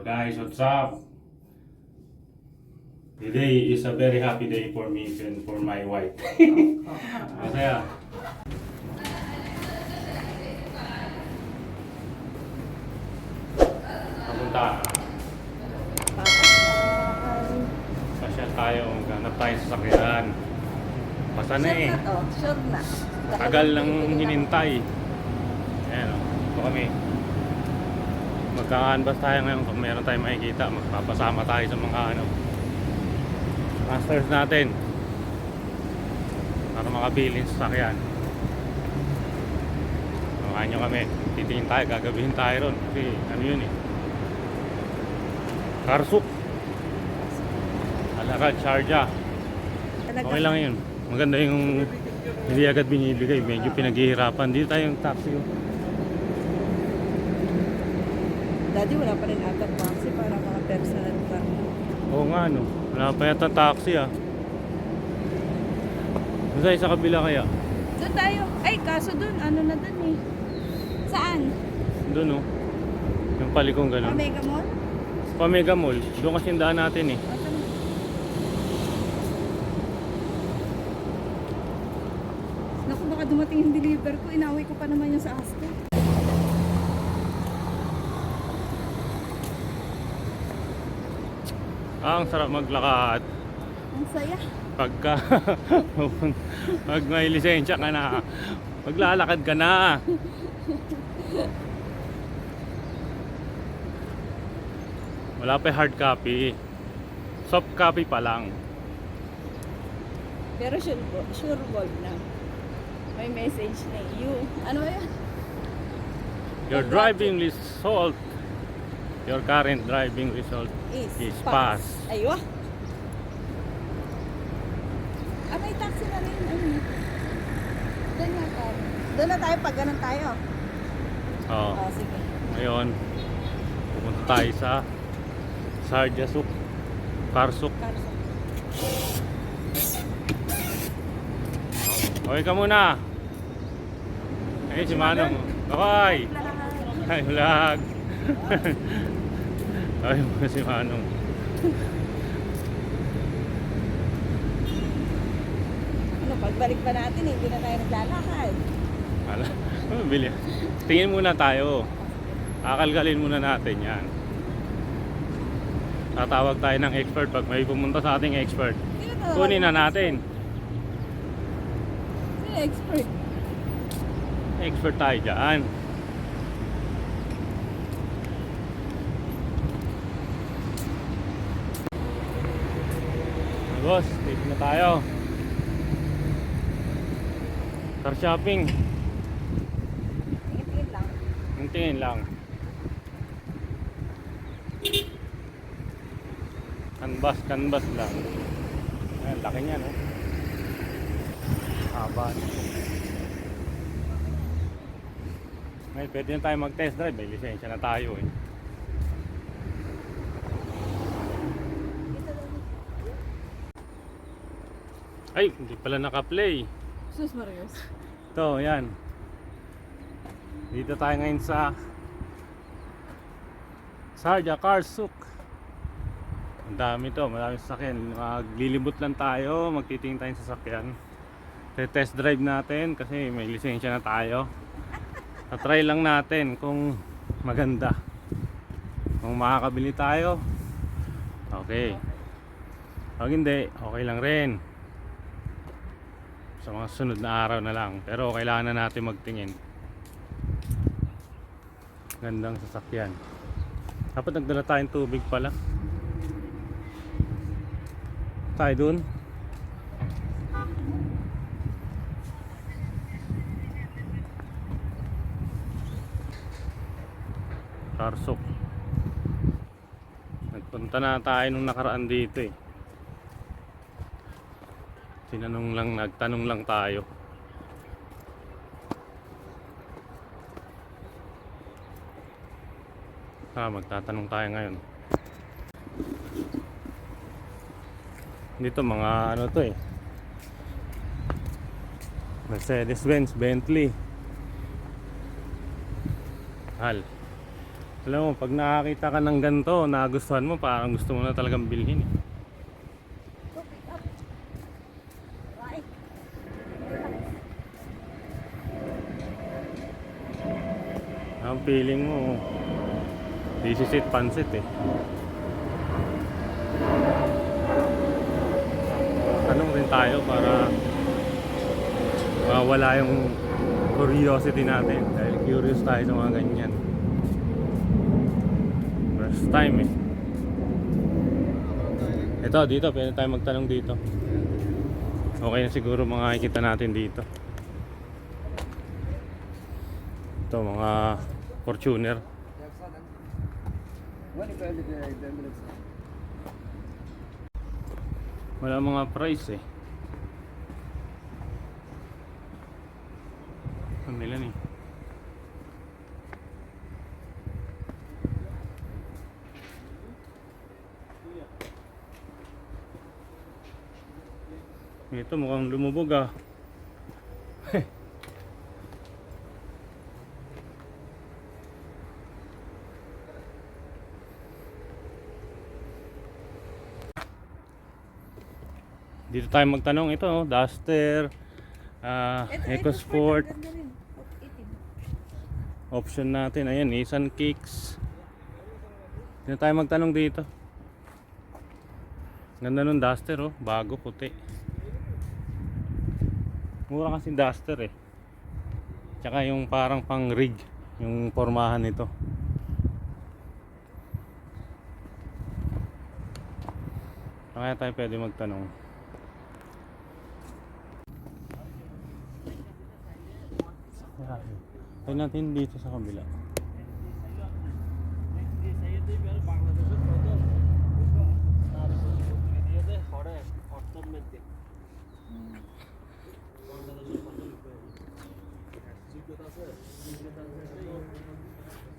Hello guys, what's up? Today is a very happy day for me and for my wife. Masaya. Papunta. Pasya tayo, maghanap tayo sa sakyan. Basta na eh. Sure na to, sure na. Tagal lang hinintay. Ayan o, ito kami. Magka-canvas tayo ngayon kung meron tayong makikita. Magpapasama tayo sa mga ano, masters natin. Para makabilin sa sakyan. Samahan nyo kami. Titingin tayo, gagabihin tayo ron. Kasi ano yun eh. Karsuk. Alakad. Talaga. Okay lang yun. Maganda yung hindi agad binibigay. Medyo pinaghihirapan. Dito tayong taxi. oh. Daddy, wala pa rin ata taxi para mga personal car. Oo nga no. Wala pa yata taxi ah. Basta sa kabila kaya. Doon tayo. Ay, kaso doon, ano na doon eh. Saan? Doon oh. Yung palikong ganun. Omega Mall? Pamega Mall. Doon kasi yung daan natin eh. Naku, baka dumating yung deliver ko. Inaway ko pa naman yung sa Asco. Ang sarap maglakad. Ang saya. Pagka pag may lisensya ka na, maglalakad ka na. Wala pa hard copy. Soft copy pa lang. Pero sure, sure gold na. May message na you. Ano yan? Your driving result, your current driving result Is, is pass. Aywa. Ah, may taxi na rin. Ayun. Doon nga tayo. Doon na tayo pag ganun tayo. Oh, Oh, sige. ngayon, pupunta tayo sa Sarjasuk, Karsuk. Karso. Okay ka muna. Ay, si Manong. Okay. Ay, vlog. Ay, mga si Manong. Ano, pagbalik pa natin, hindi na tayo naglalakad. Ala, ano bili? Tingin muna tayo. Akalgalin muna natin yan. Tatawag tayo ng expert pag may pumunta sa ating expert. Kunin na natin. Sino expert? Expert tayo dyan. Boss, dito na tayo. Car shopping. Tingin-tingin lang. Tingin lang. Canvas, canvas lang. Ayan, laki niya, no? Haba. May pwede na tayo mag-test drive. May lisensya na tayo, eh. Ay, hindi pala naka-play. Sus Marius. Ito, yan. Dito tayo ngayon sa Sarja Karsuk. Ang dami to, marami sasakyan. Maglilibot lang tayo, magtitingin tayo sa sasakyan. Test drive natin kasi may lisensya na tayo. Tatry lang natin kung maganda. Kung makakabili tayo, okay. Pag hindi, okay lang rin sa mga sunod na araw na lang. Pero kailangan na natin magtingin. Gandang sasakyan. Dapat nagdala tayong tubig pala. Tayo dun. Karsok. Nagpunta na tayo nung nakaraan dito eh Tinanong lang, nagtanong lang tayo. Ah, magtatanong tayo ngayon. Dito mga ano to eh. Mercedes-Benz, Bentley. Hal. Alam mo, pag nakakita ka ng ganito, nagustuhan mo, parang gusto mo na talagang bilhin. eh. Go, pick up. Right. Ang feeling mo, this is it, pansit eh. Tanong rin tayo para mawala yung curiosity natin dahil curious tayo sa mga ganyan. First time eh. Ito, dito, pwede tayo magtanong dito. Okay na siguro mga nakikita natin dito. Ito, mga Fortuner. Wala mga price eh. Kanila eh. Ito mukhang lumubog ah. Dito tayo magtanong ito, oh, Duster, ah, Ito, EcoSport, option natin, ayan, Nissan Kicks. Dito tayo magtanong dito. Ganda nung Duster, oh, bago, puti. Mura kasi Duster eh. Tsaka yung parang pang rig, yung pormahan nito. Kaya tayo pwede magtanong. Tayo natin dito sa kabila.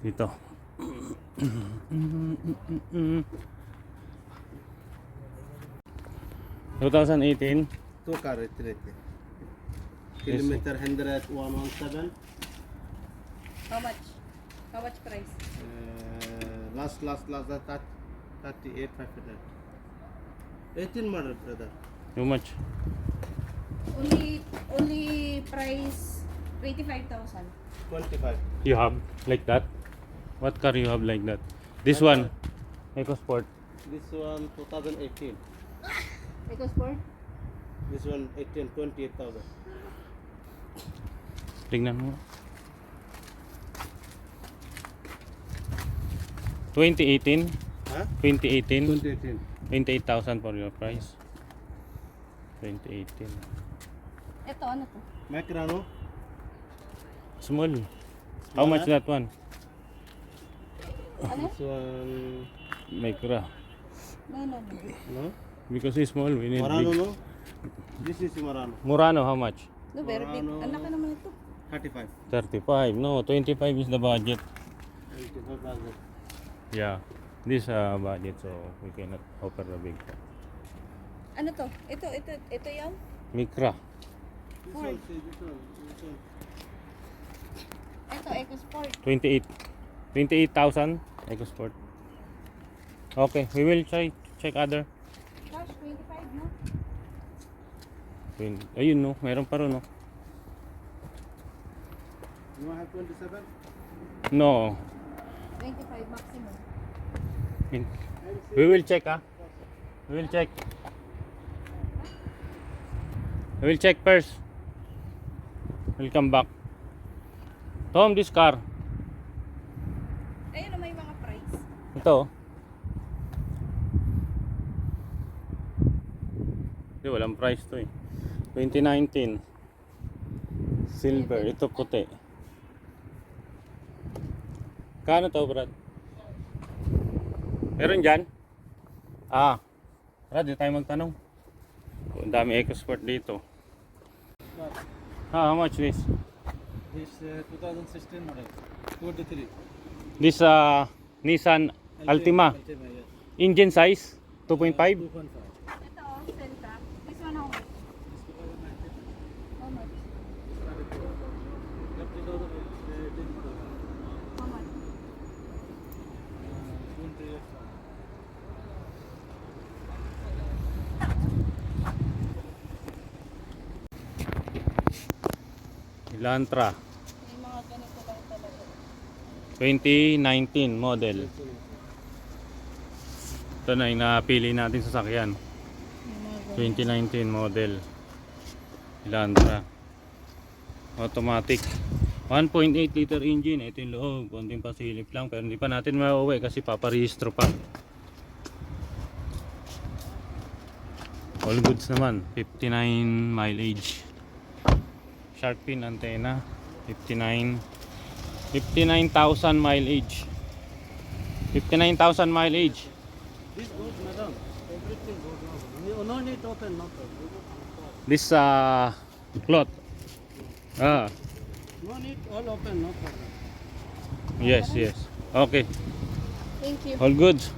Dito. Two thousand eighteen. Two car kilometer hundred one one seven. How much? How much price? Uh, last, last, last, that, 38, 500. 18 model, brother. How much? Only, only price 25,000. 25. You have like that? What car you have like that? This one, EcoSport. This one, 2018. EcoSport? This one, 18, 28,000. 2018? Ha? 2018? 2018. 28,000 for your price. 2018. Ito, ano to? Micro, no? Small. How much that one? Ano? This one... Micro. No. Because it's small, we need Morano, big. no? This is Morano. Murano, how much? No, very big. Ang laki naman ito. 35. 35. No, 25 is the budget. 25 budget. Yeah. This uh, budget, so we cannot offer a big. Ano to? Ito, ito, ito yung? Mikra. Ford. Ito, EcoSport. 28. 28,000 EcoSport. Okay, we will try check other. Gosh, 25, no? Ayun, no? Meron pa rin, no? You have 27? No. 25 maximum. In- We will check ah. We will check. We will check first. We'll come back. Tom, this car. Ayun na may mga price. Ito. oh. Hindi, walang price to eh. 2019. Silver. Ito puti. Kano to, Brad? Meron dyan? Ah. Brad, di tayo magtanong. Oh, Ang dami EcoSport dito. Ah, how much this? This uh, 2016 model, 23. This uh, Nissan Altima. Altima, yes. Engine size? 2.5? 2.5. Ito, oh, Celta. This one, how much? How much? How much? Elantra. May mga ganito lang talaga. 2019 model. Ito na yung napili natin sa sakyan. May mga ganito. 2019 model. Elantra. Automatic. 1.8 liter engine. Ito yung loob. Konting pasilip lang. Pero hindi pa natin mauwi kasi paparehistro pa. All goods naman. 59 mileage. Shark fin antenna. 59. 59,000 mileage. 59,000 mileage. This good, madam. Everything good. No, no need open, no problem. This uh, cloth. Ah, No need all open, no problem. yes, yes. Okay. Thank you. All goods.